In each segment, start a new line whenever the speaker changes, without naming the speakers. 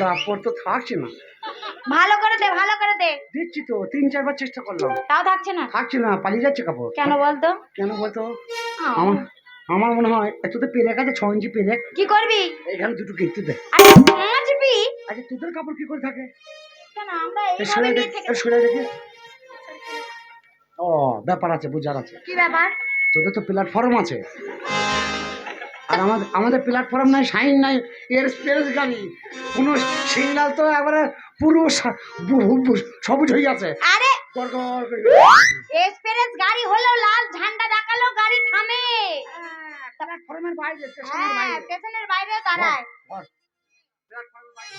কাপড় তো থাকছে না।
ভালো করে দে ভালো করে দে।
দিচ্ছি তো তিন চারবার চেষ্টা করলাম।
তাও থাকছে না?
থাকছে না পালিয়ে যাচ্ছে কাপড়।
কেন বলতো?
কেন বলতো? আমার আমার মনে হয় একটু তো পেরেক আছে ছ ইঞ্চি পেরেক।
কি করবি?
এখানে দুটো কিনতে দে।
নাচবি
আচ্ছা তোদের কাপড় কি করে থাকে?
কেন আমরা এইভাবে নিয়ে থেকে
এই দেখি ও ব্যাপার আছে বুঝার আছে।
কি ব্যাপার?
তোদের তো প্ল্যাটফর্ম আছে। আর আমাদের আমাদের প্ল্যাটফর্ম নাই সাইন নাই এর স্পেস গাড়ি। কোনো সিগন্যাল তো একবারে পুরো সবুজ হয়ে আছে
আরে! এক্সপ্রেস গাড়ি হলো লাল ঝান্ডা দেখাল গাড়ি থামে।
প্ল্যাটফর্মের বাইরে স্টেশনের
হ্যাঁ
বাইরে।
স্টেশনের বাইরে দাঁড়ায়।
প্ল্যাটফর্মের বাইরে।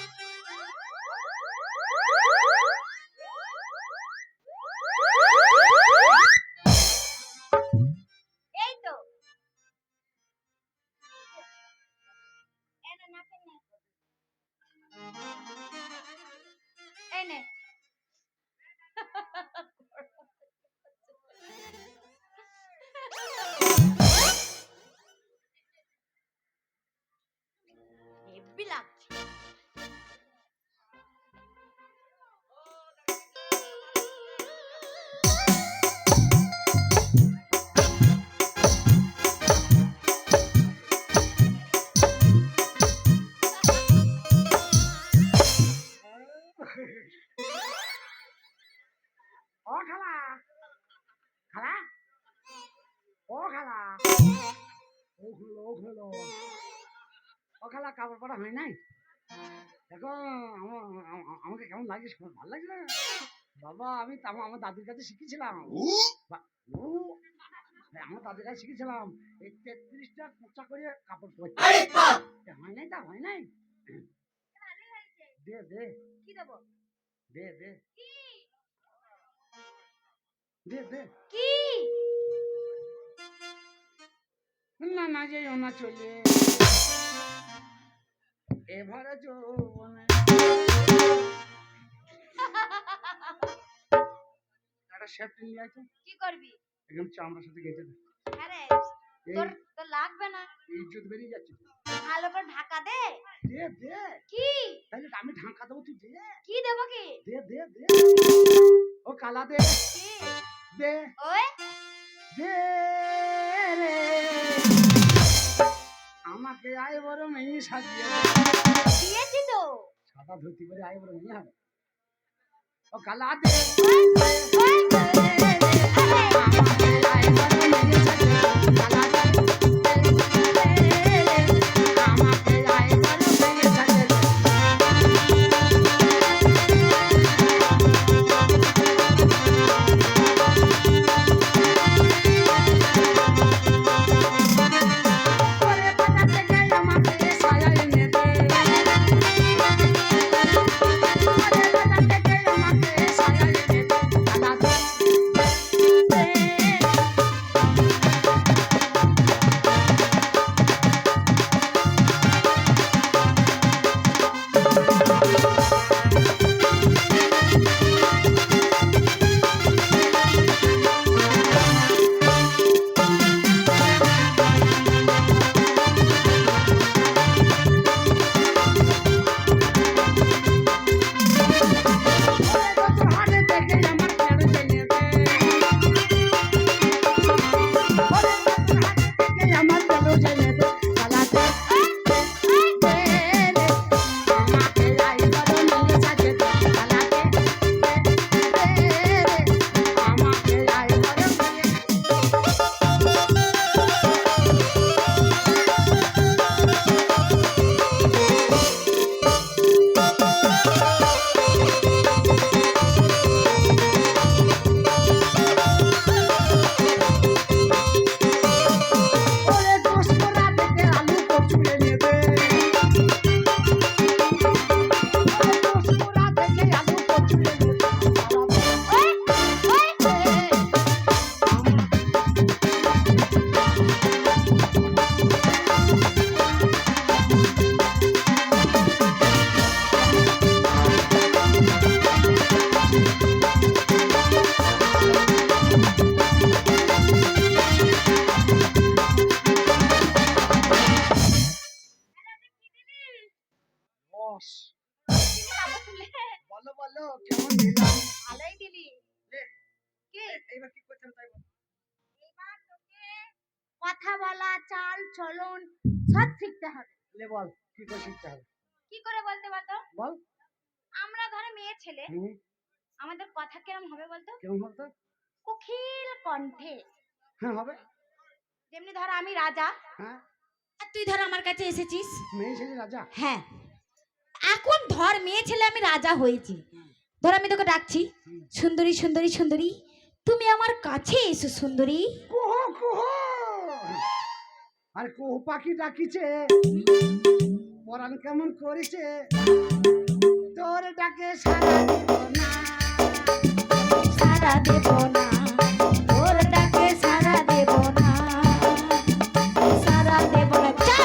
কাপড় পরা হয় নাই? দেখো আমা- আমা- আমাকে কেমন সব ভালো লাগছে না? বাবা আমি তো আমার দাদির কাছে শিখেছিলাম। হ্যাঁ, আমার দাদির কাছে শিখেছিলাম। এই তেত্রিশটা কোচা করে কাপড় পরছে এ, হয় নাই তা হয় নাই? দে দে।
কি দেবো?
দে দে। দে দে।
কি?
না না যেও না চলে। এবারে যৌবনে। একটা সেফটি নিয়ে আছে
কি করবি?
একদম চামড়ার সাথে গেছে দে।
হ্যাঁ তোর তোর লাগবে না।
ইজ্জত বেরিয়ে যাচ্ছে।
ভালো করে ঢাকা দে।
দে দে।
কি?
তাহলে আমি ঢাকা দেবো তুই দে।
কি দেবো কি?
দে দে দে। ও কালা দে।
কি?
দে।
ওই?
দে। আমাকে আয় বড় মেয়ে সাজিয়ে।
দিয়েছি তো
সাদা ধুতি পরে আয় বড় মেয়ে হবে ও কালা দে আমাকে আয় বড় মেয়ে সাজিয়ে
চলন সব শিখতে হবে।
লে বল কি করে শিখতে হবে?
কি করে বলতে বলতো?
বল।
আমরা ধরে মেয়ে ছেলে আমাদের কথা কিরম হবে বলতো?
কেমন বলতো
কুখিল কণ্ঠে।
হ্যাঁ হবে।
যেমনি ধর আমি রাজা
হ্যাঁ।
আর তুই ধর আমার কাছে এসেছিস।
মেয়ে ছেলে রাজা?
হ্যাঁ। এখন ধর মেয়ে ছেলে আমি রাজা হয়েছি। ধর আমি তোকে ডাকছি। সুন্দরী সুন্দরী সুন্দরী তুমি আমার কাছে এসো সুন্দরী।
কুহো কুহো! আর কুহু পাখি ডাকিছে। পরাণ কেমন করেছে? তোর ডাকে সারা দিব না।
সারা দেব না। তোর ডাকে সারা দেব না। সারা দেব না।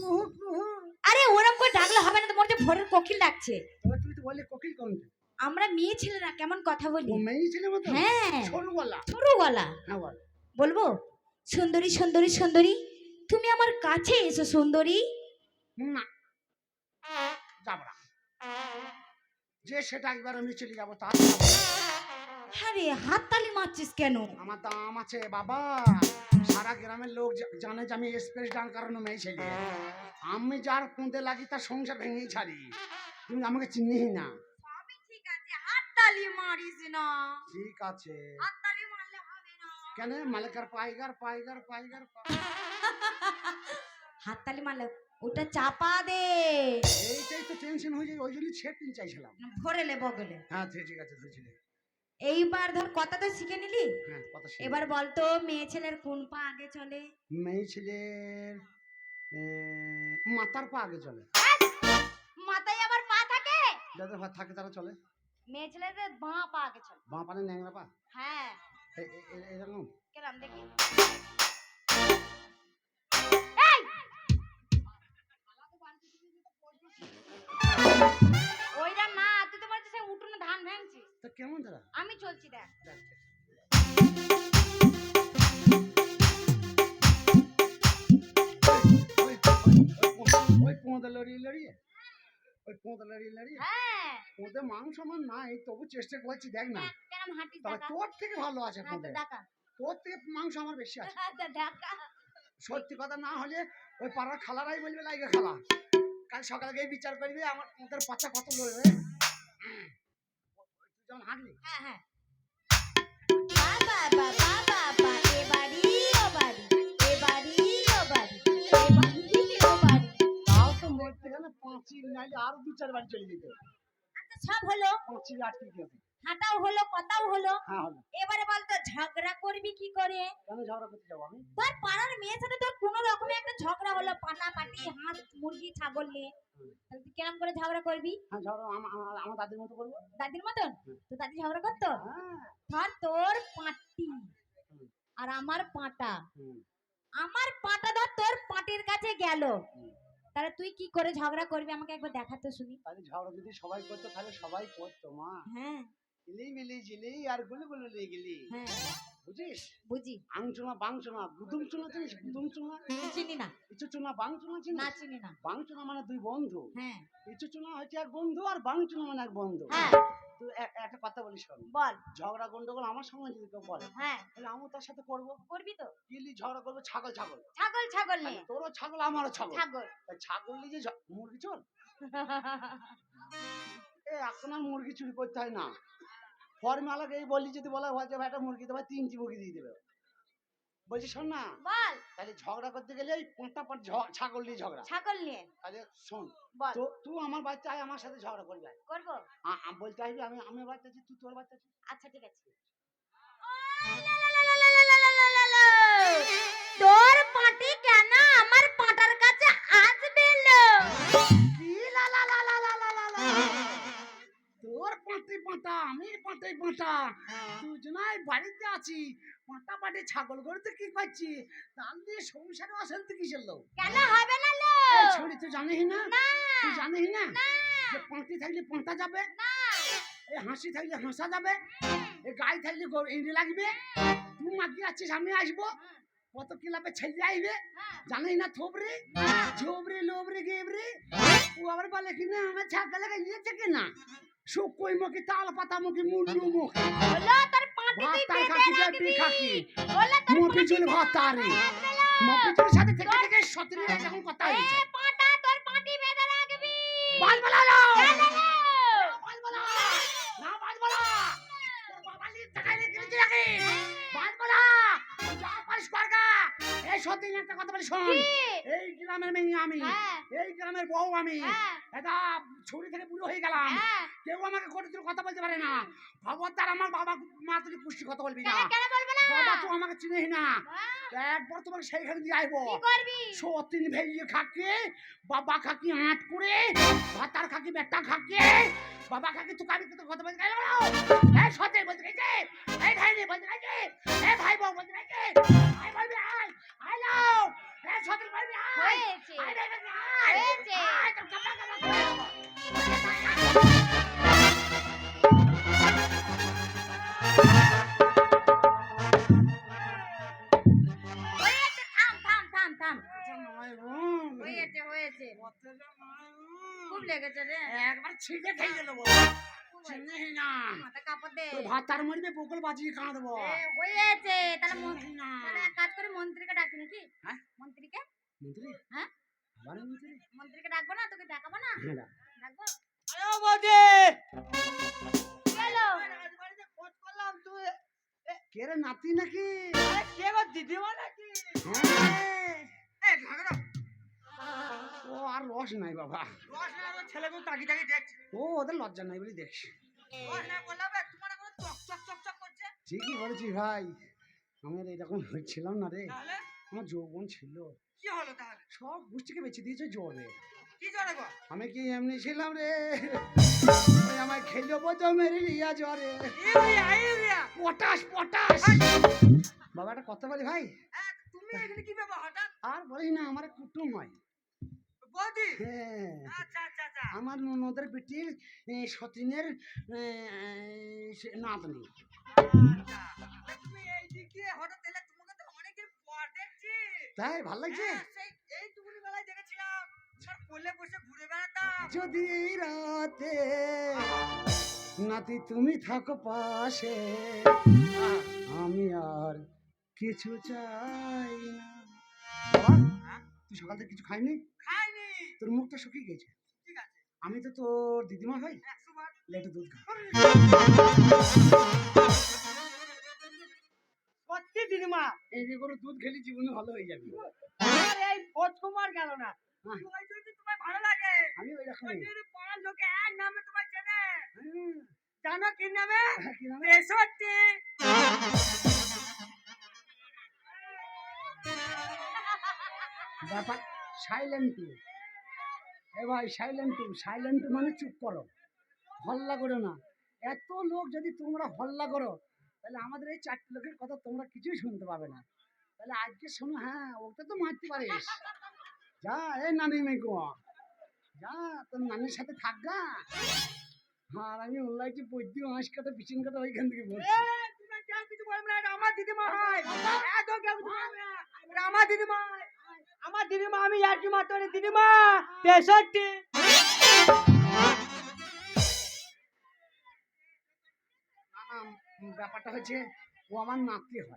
কুহু
আরে ওরকম করে ডাকলে হবে না তো মোর যে ভোরের কোকিল ডাকছে।
তুই তো বললি কোকিল কোনটা
আমরা মেয়ে ছেলেরা কেমন কথা বলি?
মেয়ে ছেলে মতো
হ্যাঁ।
সরু গলা
সরু গলা
হ্যাঁ বল।
বলব? সুন্দরী সুন্দরী সুন্দরী তুমি আমার কাছে এসো সুন্দরী।
না। যাব না। যে সেটা একবার আমি চলে যাব
আরে মারছিস কেন?
আমার দাম আছে বাবা। সারা গ্রামের লোক জানে যে আমি এক্সপ্রেস ডান কারণে মেয়ে ছেলে। আমি যার কুঁদে লাগি তার সংসার ভেঙেই ছাড়ি। তুমি আমাকে চিনিই না।
ঠিক আছে হাত তালি মারিস না।
ঠিক আছে। কেন? মালিকার পাইগার পাইগার পাইগার পা-
হাত তালি মারলে ওটা চাপা দে।
এইটাই তো টেনশন হয়ে যায় ওই চাইছিলাম।
ভরেলে বগলে।
হ্যাঁ ঠিক ঠিক আছে
এইবার ধর কথা তো শিখে নিলি?
হ্যাঁ।
এবার বলতো মেয়ে ছেলের কোন পা আগে চলে?
মেয়ে ছেলের মাথার পা আগে চলে।
মাথায় আবার পা থাকে?
যাদের পা থাকে তারা চলে।
মেয়ে ছেলেদের বাঁ পা আগে চলে।
বাঁ পানে ন্যাংরা পা?
হ্যাঁ।
এরকম?
কেরাম দেখি। ওইটা না তুই তো বলছিস সেই উঠোনে ধান ভাঙছিস।
তো কেমন তারা?
আমি চলছি দেখ।
লড়িয়ে লড়িয়ে
হ্যাঁ।
পোঁদে মাংস আমার নাই তবু চেষ্টা করছি দেখ না। তবে
দেখা
তোর থেকে ভালো আছে
হ্যাঁ
তোর থেকে মাংস আমার বেশি আছে। সত্যি কথা না হলে ওই পাড়ার খালারাই বলবে লাইগে খালা। কাল সকালে গিয়ে বিচার করবি আমার ওদের বাচ্চা কত লড়বে উম। হাঁটলি।
হ্যাঁ হ্যাঁ।
মরতে নাইলে আরও দু চার বাড়ি চলে যেতে।
আচ্ছা সব হলো।
পাঁচি আটকে গেছে।
হাঁটাও হলো কথাও হলো।
হ্যাঁ
এবারে বলতো ঝগড়া করবি কি করে?
কেন ঝগড়া করতে যাব আমি?
তোর পাড়ার মেয়ের সাথে তোর কোনো রকমের একটা ঝগড়া হলো পাটা পাটি হাঁস মুরগি ছাগল নিয়ে। তাহলে তুই কেরম করে ঝগড়া করবি?
হ্যাঁ আমার দাদির মতো করব।
দাদির মতন? তো দাদি ঝগড়া করতো?
হ্যাঁ।
ধর তোর পাটি। আর আমার পাটা। আমার পাটা ধর তোর পাটির কাছে গেল। তাহলে তুই কি করে ঝগড়া করবি আমাকে একবার দেখাতে শুনি।
আরে ঝগড়া যদি সবাই করতো তাহলে সবাই করতো মা।
হ্যাঁ।
ইলি মিলি জিলি আর গুলি গুলি লিয়ে গেলি।
হ্যাঁ।
বুঝিস?
বুঝি।
আংচুনা বাংচুনা গুদুম চুনা চিনিস? গুদুম চুনা
চিনি না।
ইচু চুনা বাংচুনা
না চিনি না।
বাংচুনা মানে দুই বন্ধু।
হ্যাঁ।
ইচু চুনা হচ্ছে এক বন্ধু আর বাংচুনা মানে এক বন্ধু।
হ্যাঁ।
তুই একটা কথা শোন।
বল।
ঝগড়া গন্ডগোল আমার সঙ্গে যদি কেউ বলে
হ্যাঁ।
তাহলে আমিও তার সাথে করব।
করবি তো?
ঝগড়া করব ছাগল ছাগল।
ছাগল ছাগল নিয়ে।
তোরও ছাগল আমারও ছাগল।
ছাগল।
ছাগল নিয়ে যে মুরগি চল এ এখন আর মুরগি চুরি করতে হয় না। ফর্মালাকে এই বলি যদি বলা হয় যে ভাই একটা মুরগি দেবে তিনটি মুরগি দিয়ে দেবে। বলছি শোন না
বল
তাহলে ঝগড়া করতে গেলে এই পাঁচটা পাঁচ ছাগল নিয়ে ঝগড়া
ছাগল নিয়ে
তাহলে শোন তো তুই আমার বাচ্চা আয় আমার সাথে ঝগড়া করবি।
করব
বলতে আসবি আমি আমি বাচ্চা আছি তুই তোর বাচ্চা আছিস
আচ্ছা ঠিক আছে তোর
তোর পাঁটি আমি পাঁটি পাঁটা দুজনাই বাড়িতে আছি। পাঁটা পাটি ছাগল গরুতে কি করছি তাল দিয়ে সংসারে অশান্তি কিসের লোক
কেন হবে না লো
ছড়ি তুই জানিস না? তুই জানিস না? যে পাঁটি থাকলে পাঁটা যাবে?
না।
এই হাসি থাকলে হাসা যাবে? এই গাই থাকলে ইঁড়ে লাগবে? তুই মাগি আছিস আমি আসব? কত ক্লাবে ছেলে আইবে
হ্যাঁ।
না থোবরে ঝোবরে লোবরে গেবরে ও আবার বলে কি না আমার ছাগল লাগা ইয়েছে কি না শুকোই মুখি তাল পাতা মুখি মুন্ডু মুখি
বলো তার পাটি তুই
যায়
রাখবি বলো তোর
মুখি চুল ভাতারে মুখি চুল সাথে থেকে থেকে সতরি এখন কথা
এ পাটা তোর পাটি বেঁধে রাখবি।
বল বলালো। সত্যি একটা কথা বলি শোন। এই গ্রামের মেয়ে আমি
হ্যাঁ।
এই গ্রামের বউ আমি
হ্যাঁ।
এটা ছুরি থেকে বুড়ো হয়ে গেলাম।
হ্যাঁ।
কেউ আমাকে তুই কথা বলতে পারে না। খবরদার আমার বাবা মা তুই পুষ্টি কথা বলবি না।
কেন কেন
বাবা তুই আমাকে চিনিস না।
হ্যাঁ।
একবার তোমাকে সেইখানে দিয়ে
করবি?
সতীন ভেইয়ে খাকে বাবা খাকি আট করে ভাতার খাকি বেটা খাকে বাবা খাকি তুই কাবি তো কথা বলতে গেল এই সতে বলতে ছিঁড়ে খেয়ে দেবো।
খুব
না
মাথা কাপড় দে।
মরবে বকুল বাজিয়ে কাঁদবো।
হয়েছে। তাহলে মন-
না
কাজ করে মন্ত্রীকে ডাকি নাকি?
হ্যাঁ?
মন্ত্রীকে?
মন্ত্রী?
হ্যাঁ?
আবার মন্ত্রী?
মন্ত্রীকে ডাকবো না? তোকে দেখাবো না?
হ্যাঁ
ডাকবো?
আরে বৌদি!
গেল।
রাজবাড়িতে করলাম তুই
কে রে নাতি নাকি?
আরে কে গো দিদিমা নাকি?
হ্যাঁ। ও আর রস নাই বাবা।
রস না আমার ছেলেকে তাকি তাকি দেখছি।
ও ওদের লজ্জা নাই বলে দেখছি ঠিকই বলেছি ভাই। আমার এরকম হচ্ছিলাম না রে। আমার যৌবন ছিল।
কি হলো তাহলে?
সব গোষ্ঠীকে বেছে দিয়েছে জ্বরে।
কি জরে গো?
আমি কি এমনি ছিলাম রে? ওই আমায় খেলো বোঝো মেরে রিয়া জ্বরে। পটাশ পটাশ। বাবা একটা কথা বলি ভাই।
হ্যাঁ, তুমি এখানে কি ব্যাপার হঠাৎ?
আর বলিস না আমার কুটুম হয়।
বৌদি।
হ্যাঁ।
আচ্ছা আচ্ছা আচ্ছা।
আমার ননদের বেটির এ, সতীনের নাতনি
তুমি এইদিকে হঠাৎ এলে তোমাকে তো অনেকদিন পর দেখছি।
তাই ভালো লাগছে?
হ্যাঁ, বেলায় দেখেছিলাম। কোলে বসে ঘুরে বেড়াতাম।
যদি এই রাতে নাতি তুমি থাকো পাশে আমি আর কিছু চাই না।
হ্যাঁ?
তুই সকাল থেকে কিছু খাইনি?
খাইনি।
তোর মুখটা শুকিয়ে গেছে। আমি তো তোর দিদিমা ভাই। লেটে দুধ খা।
সত্যি দিদিমা।
এই যে করে দুধ খেলি জীবনে ভালো হয়ে যাবে।
আর এই খবর গেল না?
হ্যাঁ।
ওই জন্য তোমায় ভালো লাগে।
আমি ওই
ওই পাড়ার লোকে এক নামে তোমায় চেনে।
হুম,
জানো কি নামে?
হ্যাঁ, কি নামে?
তেষট্টি।
ব্যাপার সাইলেন্ট টু এ ভাই সাইলেন্ট সাইলেন্ট মানে চুপ করো। হল্লা করো না। এত লোক যদি তোমরা হল্লা করো, তাহলে আমাদের এই চারটি লোকের কথা তোমরা কিছুই শুনতে পাবে না। তাহলে আজকে শোনো হ্যাঁ ওকে তো মারতে পারিস। যা এ নানি মেঘো। যা, তোর নানির সাথে থাক গা আর আমি অনলাইনে বৈদ্য হাঁস কাটা, পিছন কাটা, ওইখান থেকে বলছি।
আমার দিদিমা হয় আমার দিদিমা। আমার দিদিমা আমি ইয়ার্কি তোর দিদিমা তেষট্টি।
ব্যাপারটা হচ্ছে ও আমার নাতি হয়।